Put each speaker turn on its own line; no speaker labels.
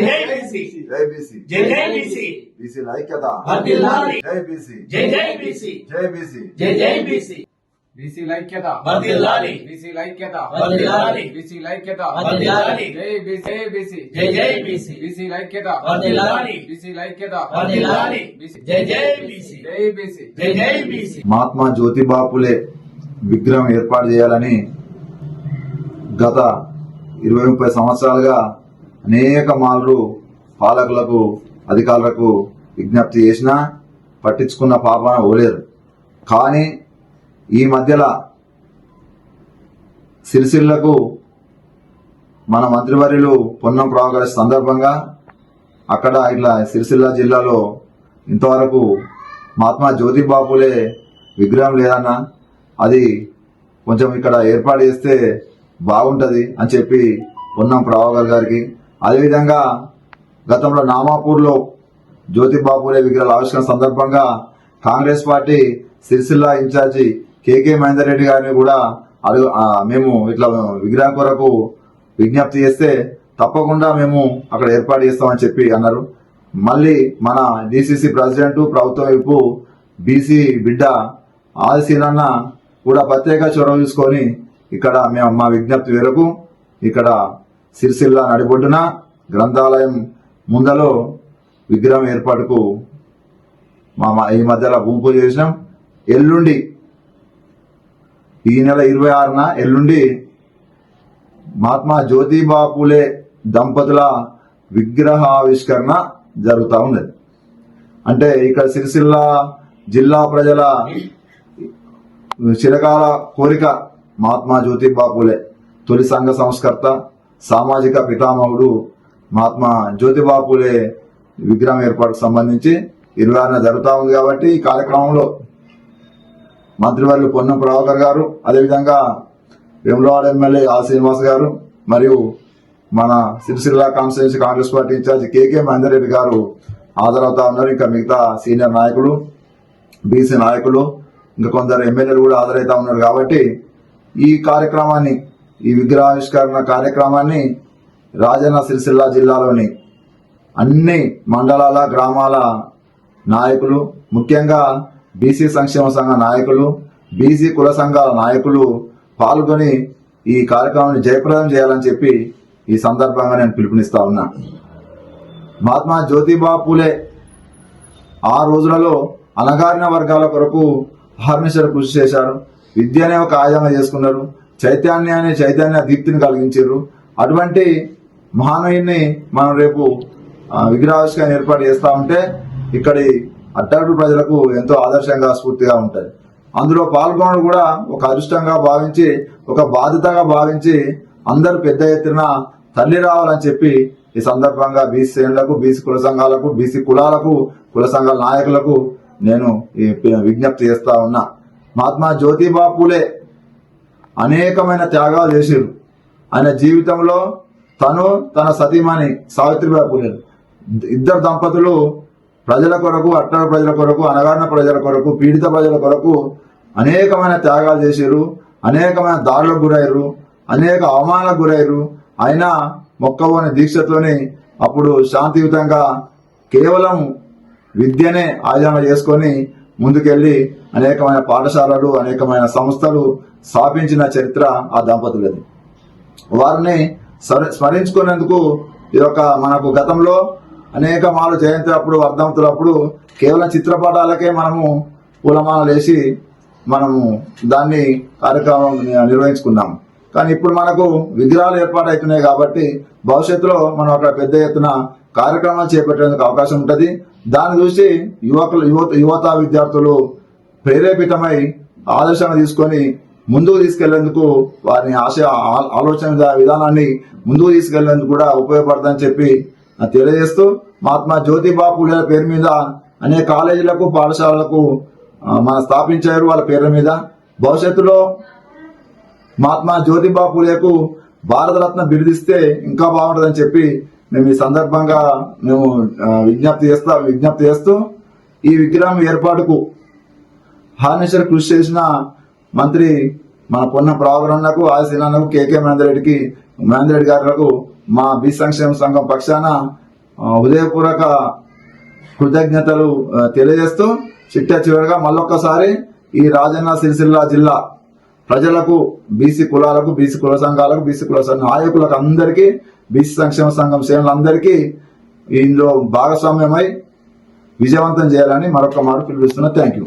జై బీసీ
జై జై బీసీ
బీసీల ఐక్యత
వర్ధిల్లాలి
జై బీసీ
జై జై బీసీ
జై బీసీ
జై జై బీసీ
బీసీ ఐక్యత
వర్ధిల్లాలి
బీసీ ఐక్యత
వర్ధిల్లాలి
బీసీ ఐక్యత
వర్ధిల్లాలి
జై బీసీ బీసీ
జై జై బీసీ
బీసీ ఐక్యత
వర్ధిల్లాలి
బీసీ ఐక్యత
వర్ధిల్లాలి
బీసీ
జై జై బీసీ
జై బీసీ
జై జై బీసీ
మహాత్మా జ్యోతిబా పులే విగ్రహం ఏర్పాటు చేయాలని గత ఇరవై ముప్పై సంవత్సరాలుగా అనేక మార్లు పాలకులకు అధికారులకు విజ్ఞప్తి చేసినా పట్టించుకున్న పాపన ఓలేరు. కానీ ఈ మధ్యలో సిరిసిల్లకు మన మంత్రివర్యులు పొన్నం ప్రభాకర్ సందర్భంగా అక్కడ ఇట్లా సిరిసిల్ల జిల్లాలో ఇంతవరకు మహాత్మా జ్యోతిబాపులే విగ్రహం లేదన్న అది కొంచెం ఇక్కడ ఏర్పాటు చేస్తే బాగుంటుంది అని చెప్పి పొన్నం ప్రభాకర్ గారికి అదేవిధంగా గతంలో నామాపూర్లో జ్యోతిబా పూలే విగ్రహాల ఆవిష్కరణ సందర్భంగా Congress party Sircilla incharge KK Mahender Reddy గారిని కూడా అడుగు మేము ఇట్లా విగ్రహం కొరకు విజ్ఞప్తి చేస్తే తప్పకుండా మేము అక్కడ ఏర్పాటు చేస్తామని చెప్పి అన్నారు. మళ్ళీ మన డిసిసి ప్రెసిడెంట్ ప్రభుత్వం వైపు బీసీ బిడ్డ ఆదిశీనన్న కూడా ప్రత్యేక చొరవ తీసుకొని ఇక్కడ మేము మా విజ్ఞప్తి మేరకు ఇక్కడ సిరిసిల్ల నడిబొడ్డున గ్రంథాలయం ముందలో విగ్రహం ఏర్పాటుకు మా ఈ మధ్యలో భూమి పూజ చేసినాం. ఎల్లుండి ఈ నెల ఇరవై ఆరున ఎల్లుండి మహాత్మా జ్యోతిబా పూలే దంపతుల విగ్రహావిష్కరణ జరుగుతూ ఉన్నది. అంటే ఇక్కడ సిరిసిల్ల జిల్లా ప్రజల చిరకాల కోరిక మహాత్మా జ్యోతిబా పూలే తొలి సంఘ సంస్కర్త సామాజిక పితామహుడు మహాత్మా జ్యోతిబా పూలే విగ్రహం ఏర్పాటుకు సంబంధించి ఇరవై ఆరున జరుగుతూ ఉంది కాబట్టి ఈ కార్యక్రమంలో మంత్రివర్యులు పొన్నం ప్రభాకర్ గారు అదేవిధంగా వేములవాడ ఎమ్మెల్యే ఆ శ్రీనివాస్ గారు మరియు మన Sircilla constituency Congress party incharge KK Mahender Reddy గారు హాజరవుతా ఉన్నారు. ఇంకా మిగతా సీనియర్ నాయకులు బీసీ నాయకులు ఇంకా కొందరు ఎమ్మెల్యేలు కూడా హాజరవుతా ఉన్నారు కాబట్టి ఈ కార్యక్రమాన్ని ఈ విగ్రహావిష్కరణ కార్యక్రమాన్ని రాజన్న సిరిసిల్ల జిల్లాలోని అన్ని మండలాల గ్రామాల నాయకులు ముఖ్యంగా బీసీ సంక్షేమ సంఘ నాయకులు బీసీ కుల సంఘాల నాయకులు పాల్గొని ఈ కార్యక్రమాన్ని జయప్రదం చేయాలని చెప్పి ఈ సందర్భంగా నేను పిలుపునిస్తా ఉన్నా. మహాత్మా జ్యోతిబా పూలే ఆ రోజులలో అణగారిన వర్గాల కొరకు అహర్నిశలు కృషి చేశారు. విద్యనే ఒక ఆయుధంగా చేసుకున్నారు. చైతన్యాన్ని చైతన్య దీప్తిని కలిగించారు. అటువంటి మహానయుని మనం రేపు ఆ, విగ్రహావిష్కరణ ఏర్పాటు చేస్తా ఉంటే ఇక్కడి అట్టడుగు ప్రజలకు ఎంతో ఆదర్శంగా స్ఫూర్తిగా ఉంటుంది అందులో పాల్గొనడం కూడా ఒక అదృష్టంగా భావించి ఒక బాధ్యతగా భావించి అందరూ పెద్ద ఎత్తున తల్లి రావాలని చెప్పి ఈ సందర్భంగా బీసీ శ్రేణులకు బీసీ కుల సంఘాలకు బీసీ కులాలకు కుల సంఘాల నాయకులకు నేను ఈ విజ్ఞప్తి చేస్తా ఉన్నా. మహాత్మా జ్యోతిబా పూలే అనేకమైన త్యాగాలు చేసిరు ఆయన జీవితంలో తను తన సతీమణి సావిత్రిబాయి పూలే ఇద్దరు దంపతులు ప్రజల కొరకు అట్టడ ప్రజల కొరకు అనగారిన ప్రజల కొరకు పీడిత ప్రజల కొరకు అనేకమైన త్యాగాలు చేశారు అనేకమైన దారులకు గురయ్యారు. అనేక అవమానాలకు గురయ్యారు. అయినా మొక్కవోని దీక్షతోని అప్పుడు శాంతియుతంగా కేవలం విద్యనే ఆయుధంగా చేసుకొని ముందుకెళ్ళి అనేకమైన పాఠశాలలు అనేకమైన సంస్థలు స్థాపించిన చరిత్ర ఆ దంపతులది వారిని స్మర- స్మరించుకునేందుకు ఈ యొక్క మనకు గతంలో అనేక మాలు జయంతి అప్పుడు వర్ధంతులప్పుడు కేవలం చిత్రపటాలకే మనము పూలమాలలు వేసి మనము దాన్ని కార్యక్రమం నిర్వహించుకున్నాం కానీ ఇప్పుడు మనకు విగ్రహాలు ఏర్పాటవుతున్నాయి కాబట్టి భవిష్యత్తులో మనం అక్కడ పెద్ద ఎత్తున కార్యక్రమాలు చేపట్టేందుకు అవకాశం ఉంటుంది. దాన్ని చూసి యువకులు యువత యువత విద్యార్థులు ప్రేరేపితమై ఆదర్శంగా తీసుకొని ముందుకు తీసుకెళ్ళేందుకు వారిని ఆశ ఆలోచన విధానాన్ని ముందుకు తీసుకెళ్ళేందుకు కూడా ఉపయోగపడుతుందని చెప్పి తెలియజేస్తూ మహాత్మా జ్యోతిబా పూలే పేరు మీద అనేక కాలేజీలకు పాఠశాలలకు మన స్థాపించారు వాళ్ళ పేర్ల మీద. భవిష్యత్తులో మహాత్మా జ్యోతిబా పూలేకు భారతరత్న బిరుదిస్తే ఇంకా బాగుంటుందని చెప్పి మేము ఈ సందర్భంగా మేము విజ్ఞప్తి చేస్తా విజ్ఞప్తి చేస్తూ ఈ విగ్రహం ఏర్పాటుకు హార్నేశ్వర్ కృషి చేసిన మంత్రి మన పొన్న ప్రావరణకు ఆశీనాలకు కేకే మహేందర్ రెడ్డికి గారులకు మా బి సంక్షేమ సంఘం పక్షాన హృదయపూర్వక కృతజ్ఞతలు తెలియజేస్తూ చిట్ట చివరిగా మళ్ళొక్కసారి ఈ రాజన్న సిరిసిల్ల జిల్లా ప్రజలకు బీసీ కులాలకు బీసీ కుల సంఘాలకు బీసీ కుల నాయకులకు అందరికీ బీసీ సంక్షేమ సంఘం సేవలందరికీ ఇందులో భాగస్వామ్యమై విజయవంతం చేయాలని మరొక మాట పిలుపుస్తున్నా థ్యాంక్ యూ.